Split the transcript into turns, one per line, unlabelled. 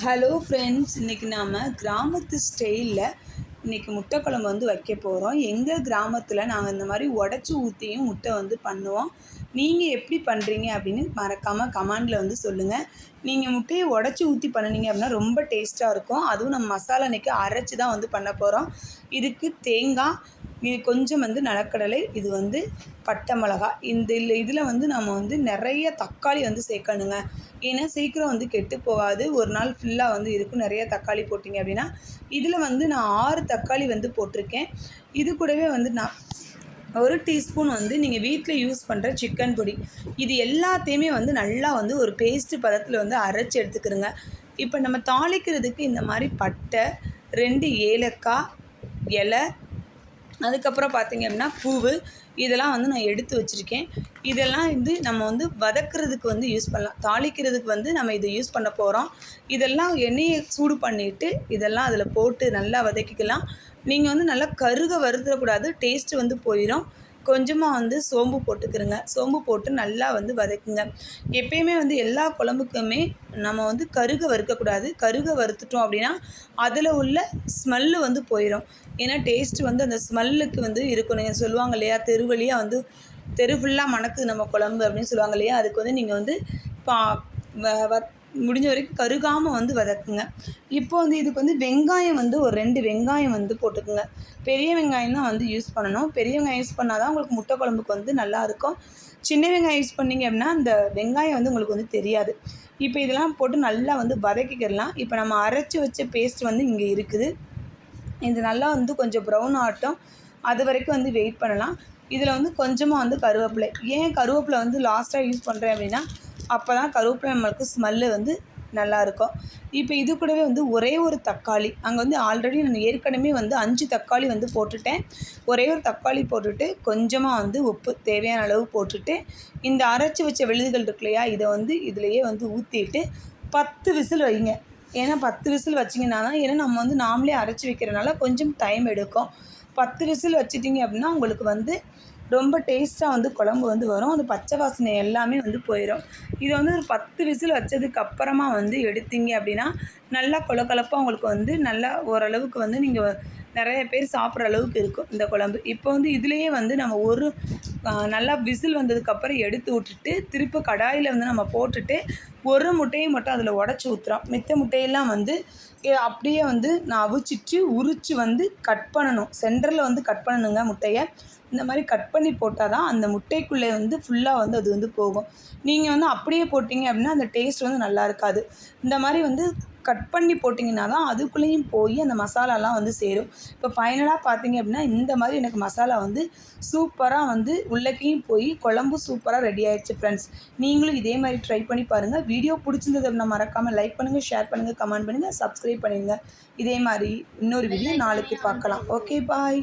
Hello friends இன்றைக்கி நாம் கிராமத்து ஸ்டைலில் இன்றைக்கி முட்டை குழம்பு வந்து வைக்க போகிறோம் எங்கள் கிராமத்தில் நாங்கள் இந்த மாதிரி உடச்சி ஊற்றியும் முட்டை வந்து பண்ணுவோம். நீங்கள் எப்படி பண்ணுறீங்க அப்படின்னு மறக்காமல் கமெண்டில் வந்து சொல்லுங்கள் நீங்கள் முட்டையை உடச்சி ஊற்றி பண்ணினீங்க அப்படின்னா ரொம்ப டேஸ்ட்டாக இருக்கும். அதுவும் நம்ம மசாலா இன்றைக்கி அரைச்சி தான் வந்து பண்ண போகிறோம் இதுக்கு தேங்காய் இது கொஞ்சம் வந்து நிலக்கடலை இது வந்து பட்டை மிளகா. இந்த இதில் இதில் வந்து நம்ம வந்து நிறைய தக்காளி வந்து சேர்க்கணுங்க. ஏன்னா சீக்கிரம் வந்து கெட்டு போகாது. ஒரு நாள் ஃபுல்லாக வந்து இருக்கும். நிறைய தக்காளி போட்டிங்க அப்படின்னா இதில் வந்து நான் ஆறு தக்காளி வந்து போட்டிருக்கேன். இது கூடவே வந்து நான் ஒரு டீஸ்பூன் வந்து நீங்கள் வீட்டில் யூஸ் பண்ணுற சிக்கன் பொடி. இது எல்லாத்தையுமே வந்து நல்லா வந்து ஒரு பேஸ்ட்டு பதத்தில் வந்து அரைச்சி எடுத்துக்கிறோங்க. இப்போ நம்ம தாளிக்கிறதுக்கு இந்த மாதிரி பட்டை ரெண்டு ஏலக்காய் இலை அதுக்கப்புறம் பார்த்திங்க அப்படின்னா பூவு இதெல்லாம் வந்து நான் எடுத்து வச்சுருக்கேன். இதெல்லாம் வந்து நம்ம வந்து வதக்கிறதுக்கு வந்து யூஸ் பண்ணலாம். தாளிக்கிறதுக்கு வந்து நம்ம இதை யூஸ் பண்ண போகிறோம் இதெல்லாம் எண்ணெயை சூடு பண்ணிவிட்டு இதெல்லாம் அதில் போட்டு நல்லா வதக்கிக்கலாம். நீங்கள் வந்து நல்லா கருக வருத்தக்கூடாது. டேஸ்ட்டு வந்து போயிடும் கொஞ்சமாக வந்து சோம்பு போட்டுக்கிறோங்க. சோம்பு போட்டு நல்லா வந்து வதக்குங்க. எப்பயுமே வந்து எல்லா குழம்புக்குமே நம்ம வந்து கருக வறுக்கக்கூடாது. கருக வறுத்துட்டோம் அப்படின்னா அதில் உள்ள ஸ்மெல்லு வந்து போயிடும் ஏன்னா டேஸ்ட்டு வந்து அந்த ஸ்மெல்லுக்கு வந்து இருக்கணும். சொல்லுவாங்க இல்லையா? தெருவழியாக வந்து தெரு ஃபுல்லாக மணக்குது நம்ம குழம்பு அப்படின்னு சொல்லுவாங்க இல்லையா? அதுக்கு வந்து நீங்கள் வந்து பா முடிஞ்ச வரைக்கும் கருகாமல் வந்து வதக்குங்க. இப்போ வந்து இதுக்கு வந்து வெங்காயம் வந்து ஒரு ரெண்டு வெங்காயம் வந்து போட்டுக்குங்க. பெரிய வெங்காயம் தான் வந்து யூஸ் பண்ணணும். பெரிய வெங்காயம் யூஸ் பண்ணால் தான் உங்களுக்கு முட்டை குழம்புக்கு வந்து நல்லாயிருக்கும் சின்ன வெங்காயம் யூஸ் பண்ணிங்க அப்படின்னா அந்த வெங்காயம் வந்து உங்களுக்கு வந்து தெரியாது. இப்போ இதெல்லாம் போட்டு நல்லா வந்து வதக்கிக்கிடலாம் இப்போ நம்ம அரைச்சி வச்ச பேஸ்ட் வந்து இங்கே இருக்குது. இது நல்லா வந்து கொஞ்சம் ப்ரௌன் ஆகட்டும். அது வரைக்கும் வந்து வெயிட் பண்ணலாம். இதில் வந்து கொஞ்சமாக வந்து கருவேப்பிலை. ஏன் கருவேப்பிலை வந்து லாஸ்ட்டாக யூஸ் பண்ணுறேன் அப்படின்னா அப்போ தான் கருவேப்பிலை நம்மளுக்கு ஸ்மெல்லு வந்து நல்லாயிருக்கும். இப்போ இது கூடவே வந்து ஒரே ஒரு தக்காளி. அங்கே வந்து ஆல்ரெடி நான் ஏற்கனவே வந்து அஞ்சு தக்காளி வந்து போட்டுட்டேன். ஒரே ஒரு தக்காளி போட்டுட்டு கொஞ்சமாக வந்து உப்பு தேவையான அளவு போட்டுட்டு இந்த அரைச்சி வச்ச விழுதுகள் இருக்கு இல்லையா இதை வந்து இதுலேயே வந்து ஊற்றிட்டு பத்து விசில் வைங்க. ஏன்னா பத்து விசில் வச்சிங்கன்னா தான் ஏன்னா நம்ம வந்து நாமளே அரைச்சி வைக்கிறனால கொஞ்சம் டைம் எடுக்கும். பத்து விசில் வச்சிட்டிங்க அப்படின்னா உங்களுக்கு வந்து ரொம்ப டேஸ்ட்டாக வந்து குழம்பு வந்து வரும். அந்த பச்சை வாசனை எல்லாமே வந்து போயிடும் இதை வந்து ஒரு பத்து விசில் வச்சதுக்கு அப்புறமா வந்து எடுத்தீங்க அப்படின்னா நல்லா கொலக்கலப்பாக உங்களுக்கு வந்து நல்லா ஓரளவுக்கு வந்து நீங்கள் நிறைய பேர் சாப்பிட்ற அளவுக்கு இருக்கும் இந்த குழம்பு. இப்போ வந்து இதுலேயே வந்து நம்ம ஒரு நல்லா விசில் வந்ததுக்கப்புறம் எடுத்து விட்டுட்டு திருப்பி கடாயில் வந்து நம்ம போட்டுட்டு ஒரு முட்டையை மட்டும் அதில் உடச்சி ஊற்றுறோம் மித்த முட்டையெல்லாம் வந்து அப்படியே வந்து நான் அவிச்சிட்டு உரித்து வந்து கட் பண்ணணும். சென்டரில் வந்து கட் பண்ணணுங்க முட்டையை. இந்த மாதிரி கட் பண்ணி போட்டால் தான் அந்த முட்டைக்குள்ளே வந்து ஃபுல்லாக வந்து அது வந்து போகும். நீங்கள் வந்து அப்படியே போட்டிங்க அப்படின்னா அந்த டேஸ்ட் வந்து நல்லா இருக்காது. இந்த மாதிரி வந்து கட் பண்ணி போட்டிங்கன்னா தான் அதுக்குள்ளேயும் போய் அந்த மசாலாலாம் வந்து சேரும். இப்போ ஃபைனலாக பார்த்தீங்க அப்படின்னா இந்த மாதிரி எனக்கு மசாலா வந்து சூப்பராக வந்து உள்ளக்கையும் போய் குழம்பு சூப்பராக ரெடி ஆயிடுச்சு ஃப்ரெண்ட்ஸ் நீங்களும் இதே மாதிரி ட்ரை பண்ணி பாருங்கள் வீடியோ பிடிச்சிருந்தது அப்படின்னா மறக்காமல் லைக் பண்ணுங்கள் ஷேர் பண்ணுங்கள் கமெண்ட் பண்ணுங்கள் சப்ஸ்கிரைப் பண்ணுங்கள் இதே மாதிரி இன்னொரு வீடியோ நாளைக்கு பார்க்கலாம். Okay bye